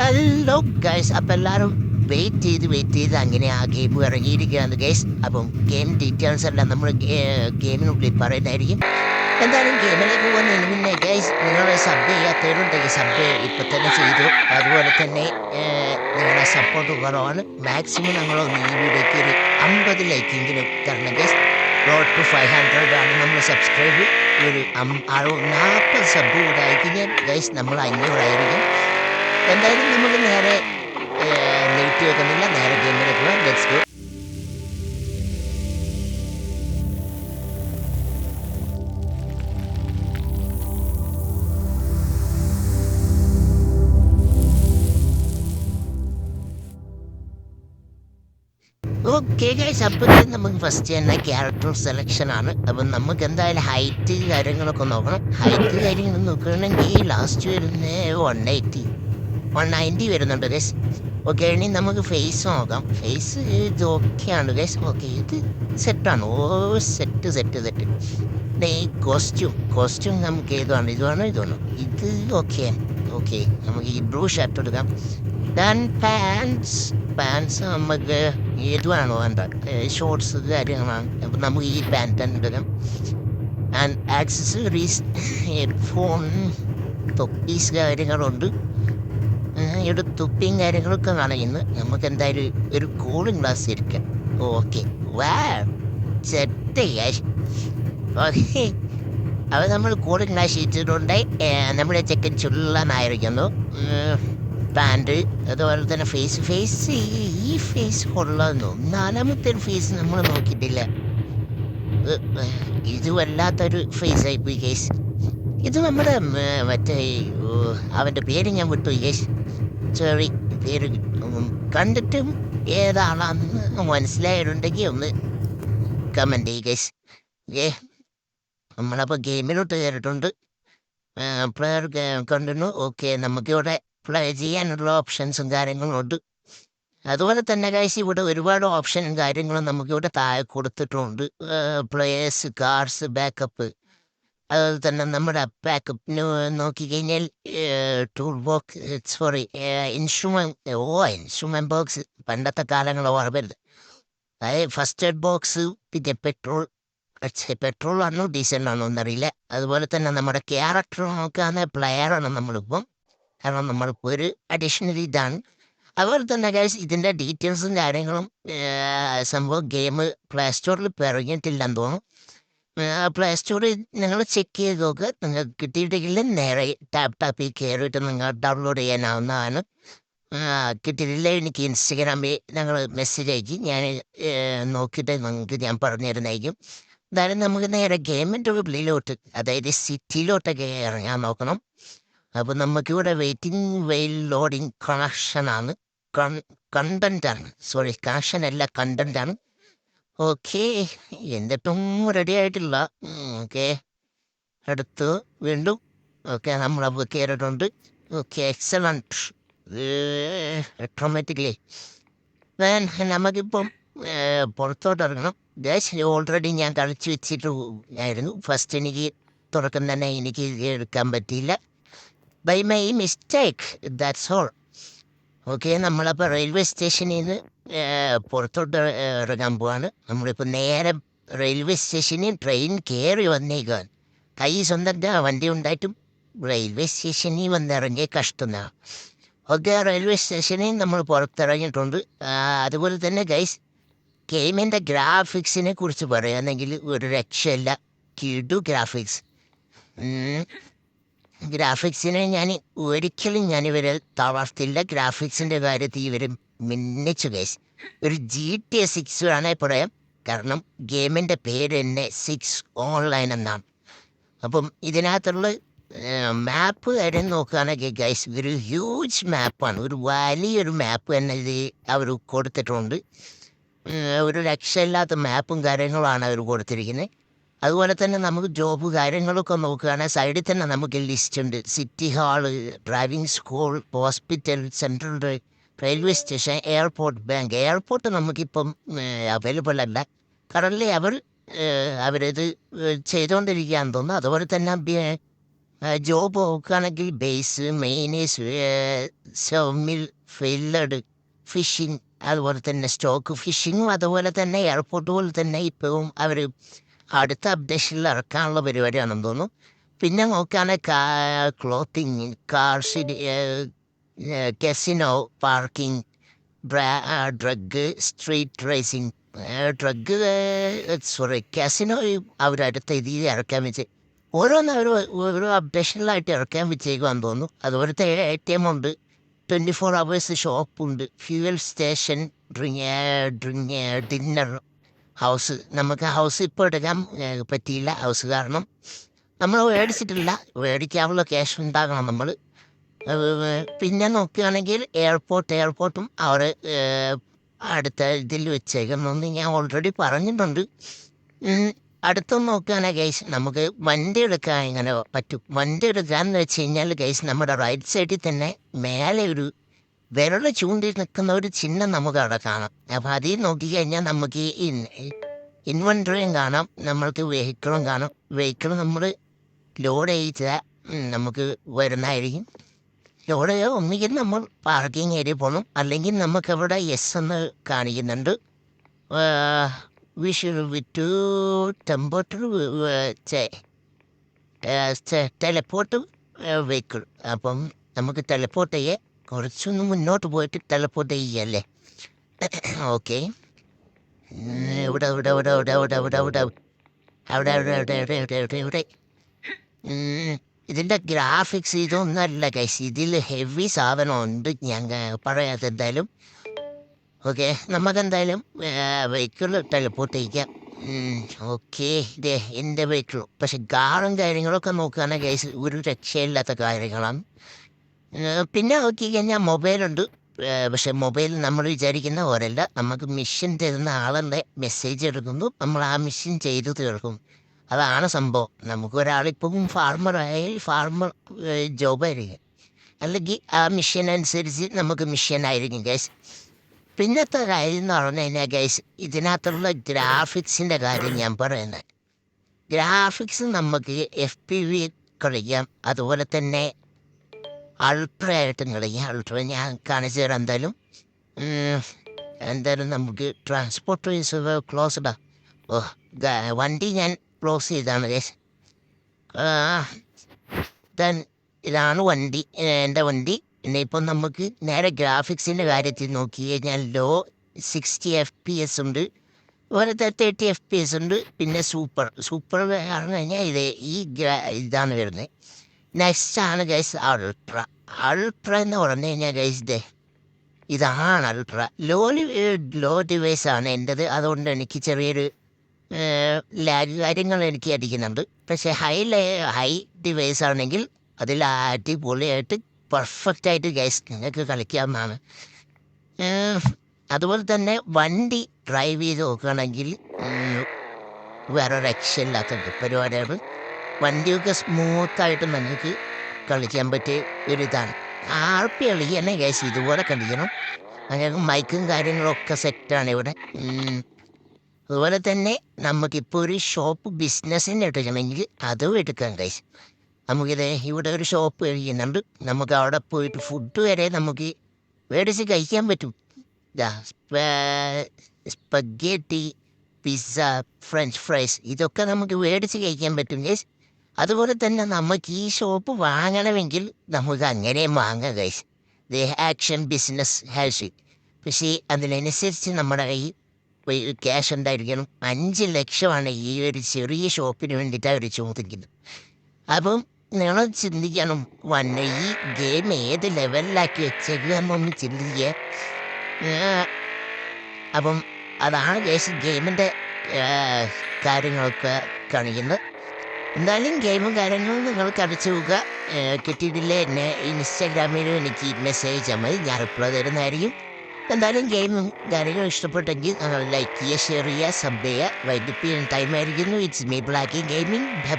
Hello guys അപ്പം എല്ലാവരും wait ചെയ്ത് വെയിറ്റ് ചെയ്ത്. അങ്ങനെ ആ ഗെയിം ഇറങ്ങിയിരിക്കുകയാണ് ഗൈസ് അപ്പം ഗെയിം ഡീറ്റെയിൽസ് എല്ലാം നമ്മൾ ഗെയിമിനുള്ളിൽ പറയുന്നതായിരിക്കും. എന്തായാലും ഗെയിമിലേക്ക് പോകുന്നതിന് മുന്നേ ഗൈസ് നിങ്ങളെ സബ് ചെയ്യാത്തവരുണ്ടെങ്കിൽ സബ് ഇപ്പം തന്നെ ചെയ്തു. അതുപോലെ തന്നെ നിങ്ങളെ സപ്പോർട്ട് കുറവാണ്. മാക്സിമം നമ്മൾ ഈ വീഡിയോയ്ക്ക് ഒരു അമ്പത് ലൈക്കെങ്കിലും തരണം guys road to five hundred ആണ് നമ്മൾ സബ്സ്ക്രൈബ് ഒരു നാൽപ്പത് സബ് കൂടെ ആയിക്കഴിഞ്ഞാൽ ഗൈസ് നമ്മൾ അഞ്ഞൂറായിരിക്കും. എന്തായാലും നമുക്ക് നേരെ ലേറ്റ് വെക്കുന്നില്ല. നേരെ ഗെയിമിലേക്ക് പോകാം ലെറ്റ്സ് ഗോ അപ്പോൾ നമുക്ക് ഫസ്റ്റ് തന്നെ ക്യാരക്ടർ സെലക്ഷൻ ആണ്. അപ്പം നമുക്ക് എന്തായാലും ഹൈറ്റ് കാര്യങ്ങളൊക്കെ നോക്കണം. ഹൈറ്റ് കാര്യങ്ങൾ നോക്കുകയാണെങ്കിൽ ലാസ്റ്റ് വരുന്നത് വൺ എയ്റ്റി വൺ നയന്റി വരുന്നുണ്ട് ഗസ് ഓക്കെ ഇനി നമുക്ക് ഫേസ് നോക്കാം. ഫേസ് ഇത് ഓക്കെയാണ് ഗസ് ഓക്കെ ഇത് സെറ്റാണ് ഓ സെറ്റ് സെറ്റ് സെറ്റ് ഈ കോസ്റ്റ്യൂം കോസ്റ്റ്യൂം നമുക്ക് ഏതാണ്? ഇതാണോ? ഇതാണോ? ഇത് ഓക്കെ ഓക്കെ നമുക്ക് ഈ ബ്ലൂ ഷർട്ട് എടുക്കാം. ദാൻ പാൻസ് പാൻസ് നമുക്ക് ഏതുവാണോ വേണ്ട ഷോർട്സ് കാര്യങ്ങളാണ്. അപ്പം നമുക്ക് ഈ പാന്റ് തന്നെ എടുക്കാം. ആൻഡ് ആക്സസറീസ് ഹെഡ്ഫോൺ തൊപ്പീസ് കാര്യങ്ങളുണ്ട്. ഇവിടെ തുപ്പിയും കാര്യങ്ങളൊക്കെ കാണിക്കുന്നു നമുക്ക് എന്തായാലും ഒരു കൂളിംഗ് ഗ്ലാസ് ഇരിക്കാം. ഓക്കെ വാ സെറ്റ് ഓക്കെ നമ്മൾ കൂളിംഗ് ഗ്ലാസ് ഇട്ടിട്ടുണ്ട്. നമ്മുടെ ചെക്കൻ ചുള്ളനായിരിക്കുന്നു. പാന്റ് അതുപോലെ തന്നെ ഫേസ് ഫേസ് ഈ ഫേസ് കൊള്ളാന്നു നാലാമത്തെ ഫേസ് നമ്മൾ നോക്കിയിട്ടില്ല. ഇത് വല്ലാത്തൊരു ഫേസ് ആയി പോയി കേസ് ഇത് നമ്മുടെ മറ്റേ അവന്റെ പേര് ഞാൻ വിട്ടു യേശ് ഉം, കണ്ടിട്ടും ഏതാണെന്ന് മനസ്സിലായിട്ടുണ്ടെങ്കിൽ ഒന്ന് കമന്റ് ചെയ്യുക ഏ നമ്മളപ്പോൾ ഗെയിമിലോട്ട് കയറിയിട്ടുണ്ട്. പ്ലെയർ കണ്ടിരുന്നു ഓക്കെ നമുക്കിവിടെ പ്ലേ ചെയ്യാനുള്ള ഓപ്ഷൻസും കാര്യങ്ങളും ഉണ്ട്. അതുപോലെ തന്നെ ഗൈസ് ഇവിടെ ഒരുപാട് ഓപ്ഷനും കാര്യങ്ങളും നമുക്കിവിടെ താഴെ കൊടുത്തിട്ടുണ്ട്. പ്ലേയേഴ്സ് കാർസ് ബാക്കപ്പ് അതുപോലെ തന്നെ നമ്മുടെ ബാക്കപ്പിന് നോക്കിക്കഴിഞ്ഞാൽ tool box sorry instrument oh instrument box പണ്ടത്തെ കാലങ്ങൾ ഓർമ്മരുത് അതായത് ഫസ്റ്റ് എയ്ഡ് ബോക്സ് പിന്നെ പെട്രോൾ ഡീസൽ ആണോ എന്നറിയില്ല. അതുപോലെ തന്നെ നമ്മുടെ ക്യാരക്ടർ നോക്കാവുന്ന പ്ലെയറാണ് നമ്മളിപ്പം. കാരണം നമ്മളിപ്പോൾ ഒരു അഡീഷണൽ ഇതാണ്. അതുപോലെ തന്നെ ഗൈസ് ഇതിന്റെ ഡീറ്റെയിൽസും കാര്യങ്ങളും സംഭവം ഗെയിം പ്ലേ സ്റ്റോറിൽ ഇപ്പോൾ ഇറങ്ങിയിട്ടില്ലെന്ന് തോന്നുന്നു. പ്ലേ സ്റ്റോറിൽ നിങ്ങൾ ചെക്ക് ചെയ്ത് നോക്കുക നിങ്ങൾക്ക് കിട്ടിയിട്ടില്ല നേരെ ടാപ്പ് ടാപ്പിൽ കയറിയിട്ട് നിങ്ങൾ ഡൗൺലോഡ് ചെയ്യാനാവുന്നതാണ്. കിട്ടിയിട്ടില്ല എനിക്ക് ഇൻസ്റ്റഗ്രാമിൽ ഞങ്ങൾ മെസ്സേജ് അയക്കി ഞാൻ നോക്കിയിട്ട് നിങ്ങൾക്ക് ഞാൻ പറഞ്ഞു തരുന്നതായിരിക്കും എന്തായാലും നമുക്ക് നേരെ ഗെയിമിന്റെ ഉള്ളിലോട്ട് അതായത് സിറ്റിയിലോട്ടൊക്കെ ഇറങ്ങാൻ നോക്കണം. അപ്പോൾ നമുക്കിവിടെ വെയിറ്റിംഗ് വെയിൽ ലോഡിങ് കണക്ഷനാണ് കൺ കണ്ടന്റാണ് സോറി കണക്ഷൻ അല്ല കണ്ടന്റാണ് ഓക്കെ എന്നിട്ടും റെഡി ആയിട്ടില്ല. ഓക്കെ. അടുത്ത് വീണ്ടും ഓക്കെ നമ്മളപ്പോൾ കയറിയിട്ടുണ്ട് ഓക്കെ എക്സലന്റ് ഓട്ടോമാറ്റിക്കലി വേൻ നമുക്കിപ്പം പുറത്തോട്ട് ഇറങ്ങണം. ഗ്യാസ് ഓൾറെഡി ഞാൻ കളിച്ച് വെച്ചിട്ട് ആയിരുന്നു. ഫസ്റ്റ് എനിക്ക് തുറക്കം തന്നെ എനിക്ക് എടുക്കാൻ പറ്റിയില്ല. By my mistake that's all okay നമ്മളപ്പോൾ റെയിൽവേ സ്റ്റേഷനിൽ നിന്ന് പുറത്തോട്ട് ഇറങ്ങാൻ പോവാണ്. നമ്മളിപ്പോൾ നേരെ റെയിൽവേ സ്റ്റേഷനിൽ ട്രെയിൻ കയറി വന്നേക്കാൻ കൈ സ്വന്തം വണ്ടി ഉണ്ടായിട്ടും റെയിൽവേ സ്റ്റേഷനിൽ വന്നിറങ്ങിയ കഷ്ടമാണ് ഓക്കെ റെയിൽവേ സ്റ്റേഷനിൽ നമ്മൾ പുറത്തിറങ്ങിയിട്ടുണ്ട്. അതുപോലെ തന്നെ ഗൈസ് ഗെയിമിന്റെ ഗ്രാഫിക്സിനെ കുറിച്ച് പറയുകയാണെങ്കിൽ ഒരു രക്ഷയില്ല. കിടു ഗ്രാഫിക്സ്. ഗ്രാഫിക്സിനെ ഞാൻ ഒരിക്കലും ഞാൻ ഇവർ തളർത്തില്ല. ഗ്രാഫിക്സിന്റെ കാര്യത്തിൽ ഇവർ മിന്നിച്ചു കേസ് ഒരു ജി ടി എ സിക്സ് വേണേൽ പറയാം. കാരണം ഗെയിമിന്റെ പേര് തന്നെ സിക്സ് ഓൺലൈൻ എന്നാണ്. അപ്പം ഇതിനകത്തുള്ള മാപ്പ് കാര്യം നോക്കുകയാണെങ്കിൽ ഗൈസ് ഒരു ഹ്യൂജ് മാപ്പാണ് ഒരു വലിയൊരു മാപ്പ് തന്നെ ഇത് അവർ കൊടുത്തിട്ടുണ്ട്. ഒരു രക്ഷയില്ലാത്ത മാപ്പും കാര്യങ്ങളാണ് അവർ കൊടുത്തിരിക്കുന്നത് അതുപോലെ തന്നെ നമുക്ക് ജോബ് കാര്യങ്ങളൊക്കെ നോക്കുകയാണെങ്കിൽ സൈഡിൽ തന്നെ നമുക്ക് ലിസ്റ്റ് ഉണ്ട്. City hall driving school hospital central railway station airport bank airport നമുക്കിപ്പം അവൈലബിൾ അല്ല. കറൻലി അവർ അവരത് ചെയ്തുകൊണ്ടിരിക്കുകയാണെന്ന് തോന്നുന്നു. അതുപോലെ തന്നെ ജോബ് നോക്കുകയാണെങ്കിൽ ബേസ് മെയിനേഴ്സ് സെമിൽ ഫില്ലഡ് ഫിഷിംഗ് അതുപോലെ തന്നെ സ്റ്റോക്ക് ഫിഷിങ്ങും അതുപോലെ തന്നെ എയർപോർട്ട് പോലെ തന്നെ ഇപ്പോഴും അവർ അടുത്ത അപ്ഡേഷനിൽ ഇറക്കാനുള്ള പരിപാടിയാണെന്ന് തോന്നുന്നു. പിന്നെ നോക്കുകയാണെങ്കിൽ clothing cars casino parking drug street racing drug sorry casino അവർ അടുത്ത ഇതിൽ ഇറക്കാൻ വെച്ച് ഓരോന്ന് അവർ ഓരോ അപ്ഡേഷനിലായിട്ട് ഇറക്കാൻ വെച്ചേക്കുവാന്ന് തോന്നുന്നു. അതുപോലത്തെ എ ടി എം ഉണ്ട് ട്വന്റി ഫോർ അവേഴ്സ് ഷോപ്പുണ്ട് fuel station drink drink dinner house. നമുക്ക് ഹൗസ് ഇപ്പോൾ എടുക്കാൻ പറ്റിയില്ല. ഹൗസ് കാരണം നമ്മൾ മേടിച്ചിട്ടില്ല. മേടിക്കാനുള്ള ക്യാഷ് ഉണ്ടാകണം നമ്മൾ പിന്നെ നോക്കുകയാണെങ്കിൽ എയർപോർട്ട് എയർപോർട്ടും അവർ അടുത്ത ഇതിൽ വെച്ചേക്കുന്നെന്ന് ഞാൻ ഓൾറെഡി പറഞ്ഞിട്ടുണ്ട്. ഉം, അടുത്തൊന്ന് നോക്കുകയാണെങ്കിൽ ഗൈസ് നമുക്ക് വണ്ടി എടുക്കാൻ എങ്ങനെ പറ്റും. വണ്ടി എടുക്കാമെന്ന് വെച്ച് കഴിഞ്ഞാൽ ഗൈസ് നമ്മുടെ റൈറ്റ് സൈഡിൽ തന്നെ മേലെ ഒരു വിരൽ ചൂണ്ടി നിൽക്കുന്ന ഒരു ചിഹ്നം നമുക്ക് അവിടെ കാണാം. അപ്പോൾ അതിൽ നോക്കിക്കഴിഞ്ഞാൽ നമുക്ക് ഈ ഇൻവെൻട്രിയും കാണാം. നമ്മൾക്ക് വെഹിക്കിളും കാണാം. വെഹിക്കിൾ നമ്മൾ ലോഡ് ചെയ്താൽ നമുക്ക് വരുന്നതായിരിക്കും. ലോഡ് ഒന്നുകിൽ നമ്മൾ പാർക്കിംഗ് ഏരിയ പോകണം അല്ലെങ്കിൽ നമുക്കവിടെ എസ് എന്ന് കാണിക്കുന്നുണ്ട്. വിഷു വിറ്റു ടെമ്പോട്ടർ ടെലപ്പോർട്ട് വെഹിക്കിൾ അപ്പം നമുക്ക് ടെലപ്പോർട്ട് ചെയ്യാം. കുറച്ചൊന്ന് മുന്നോട്ട് പോയിട്ട് ടെലപ്പോർട്ട് ചെയ്യല്ലേ ഓക്കെ ഇവിടെ ഇവിടെ ഇവിടെ ഇവിടെ ഇവിടെ ഇവിടെ ഇവിടെ. അവിടെ അവിടെ എവിടെ എവിടെ എവിടെ ഇവിടെ. ഉം, ഇതിന്റെ ഗ്രാഫിക്സ് ഇതൊന്നല്ല കൈസ് ഇതിൽ ഹെവി സാധനമുണ്ട്. ഞങ്ങൾ പറയാത്ത എന്തായാലും. ഓക്കെ നമുക്കെന്തായാലും വെഹിക്കിൾ ടെലിപ്പോർട്ട് ചെയ്യിക്കാം ഓക്കെ. ഇതേ എന്റെ വെഹിക്കിൾ പക്ഷെ ഗാറും കാര്യങ്ങളൊക്കെ നോക്കുകയാണെങ്കിൽ ഗൈസ് ഒരു രക്ഷയില്ലാത്ത കാര്യങ്ങളാണ്. പിന്നെ നോക്കി കഴിഞ്ഞാൽ മൊബൈലുണ്ട്. പക്ഷെ മൊബൈൽ നമ്മൾ വിചാരിക്കുന്ന പോലെയല്ല. നമുക്ക് മിഷൻ തരുന്ന ആളുടെ മെസ്സേജ് എടുക്കുന്നു. നമ്മൾ ആ മിഷൻ ചെയ്തു തീർക്കും. അതാണ് സംഭവം. നമുക്ക് ഒരാളിപ്പം ഫാർമറായാൽ ഫാർമർ ജോബായിരിക്കും അല്ലെങ്കിൽ ആ മിഷൻ അനുസരിച്ച് നമുക്ക് മിഷൻ ആയിരിക്കും ഗൈസ് പിന്നത്തെ കാര്യം എന്ന് പറഞ്ഞു കഴിഞ്ഞാൽ ഗൈസ് ഇതിനകത്തുള്ള ഗ്രാഫിക്സിന്റെ കാര്യം ഞാൻ പറയുന്നത്. ഗ്രാഫിക്സ് നമുക്ക് എഫ് പി വി കളിക്കാം. അതുപോലെ തന്നെ അൾട്ര ആയിട്ടും കളിക്കാം അൾട്ര ഞാൻ കാണിച്ചു തരാം എന്തായാലും. എന്തായാലും നമുക്ക് ട്രാൻസ്പോർട്ട് ക്ലോസ്ഡാ ഓ വണ്ടി ഞാൻ ക്ലോസ് ചെയ്താണ് ദെൻ ഇതാണ് വണ്ടി എന്റെ വണ്ടി. പിന്നെ ഇപ്പം നമുക്ക് നേരെ ഗ്രാഫിക്സിന്റെ കാര്യത്തിൽ നോക്കി കഴിഞ്ഞാൽ low sixty F P S ഉണ്ട്. അതുപോലെ തേർട്ടി എഫ് പി എസ് ഉണ്ട്. പിന്നെ സൂപ്പർ സൂപ്പർ പറഞ്ഞു കഴിഞ്ഞാൽ ഇത് ഈ ഇതാണ് വരുന്നത്. നെക്സ്റ്റ് ആണ് ഗൈസ് അൾട്ര അൾട്ര എന്ന് പറഞ്ഞു കഴിഞ്ഞാൽ ഗൈസ് ദേ ഇതാണ് അൾട്ര ലോ ലോ ഡിവൈസ് ആണ് എന്റെത്. അതുകൊണ്ട് എനിക്ക് ചെറിയൊരു കാര്യങ്ങൾ എനിക്ക് അടിക്കുന്നുണ്ട്. പക്ഷേ ഹൈ ഹൈ ഡിവൈസ് ആണെങ്കിൽ അതിൽ അടിപൊളിയായിട്ട് പെർഫെക്റ്റായിട്ട് ഗൈസ് നിങ്ങൾക്ക് കളിക്കാവുന്നതാണ്. അതുപോലെ തന്നെ വണ്ടി ഡ്രൈവ് ചെയ്ത് നോക്കുകയാണെങ്കിൽ വേറെ രക്ഷയില്ലാത്ത പരിപാടിയാണ്. വണ്ടിയൊക്കെ സ്മൂത്തായിട്ട് നിങ്ങൾക്ക് കളിക്കാൻ പറ്റിയ ഒരു ഇതാണ് ആർപ്പി തന്നെ ഗൈസ് ഇതുപോലെ കളിക്കണം. അങ്ങനെ മൈക്കും കാര്യങ്ങളൊക്കെ സെറ്റാണ് ഇവിടെ. അതുപോലെ തന്നെ നമുക്കിപ്പോൾ ഒരു ഷോപ്പ് ബിസിനസ്സിന് എടുക്കണമെങ്കിൽ അതും എടുക്കാം കൈസ് നമുക്കിത് ഇവിടെ ഒരു ഷോപ്പ് കഴിക്കുന്നുണ്ട്. നമുക്ക് അവിടെ പോയിട്ട് ഫുഡ് വരെ നമുക്ക് മേടിച്ച് കഴിക്കാൻ പറ്റും. സ്പഗേറ്റി പിസ്സ ഫ്രഞ്ച് ഫ്രൈസ് ഇതൊക്കെ നമുക്ക് മേടിച്ച് കഴിക്കാൻ പറ്റും ഗൈസ് അതുപോലെ തന്നെ നമുക്ക് ഈ ഷോപ്പ് വാങ്ങണമെങ്കിൽ നമുക്ക് അങ്ങനെ വാങ്ങാം guys the action business has പക്ഷേ അതിനനുസരിച്ച് നമ്മുടെ കയ്യിൽ ക്യാഷ് ഉണ്ടായിരിക്കണം. അഞ്ച് ലക്ഷമാണ് ഈ ഒരു ചെറിയ ഷോപ്പിന് വേണ്ടിയിട്ട് അവർ ചോദിക്കുന്നത്. അപ്പം നിങ്ങൾ ചിന്തിക്കണം വന്ന ഈ ഗെയിം ഏത് ലെവലിലാക്കി വെച്ചേക്കുക എന്നൊന്ന് ചിന്തിക്കുക. അപ്പം അതാണ് കേസ് ഗെയിമിന്റെ കാര്യങ്ങളൊക്കെ കാണിക്കുന്നത്. എന്തായാലും ഗെയിമും കാര്യങ്ങളും നിങ്ങൾ കളിച്ചു നോക്കുക കിട്ടിയിട്ടില്ല കിട്ടിയിട്ടില്ലേ എന്നെ? ഇൻസ്റ്റാഗ്രാമിലും എനിക്ക് മെസ്സേജ് അയച്ചാൽ മതി. ഞാൻ റിപ്ലൈ തരുന്നതായിരിക്കും. എന്തായാലും ഗെയിമും കാര്യങ്ങളും ഇഷ്ടപ്പെട്ടെങ്കിൽ നിങ്ങൾ ലൈക്ക് ചെയ്യുക ഷെയർ ചെയ്യുക സബ് ചെയ്യുക. വൈകിട്ട് ടൈം ആയിരിക്കുന്നു. It's me Blacky gaming bye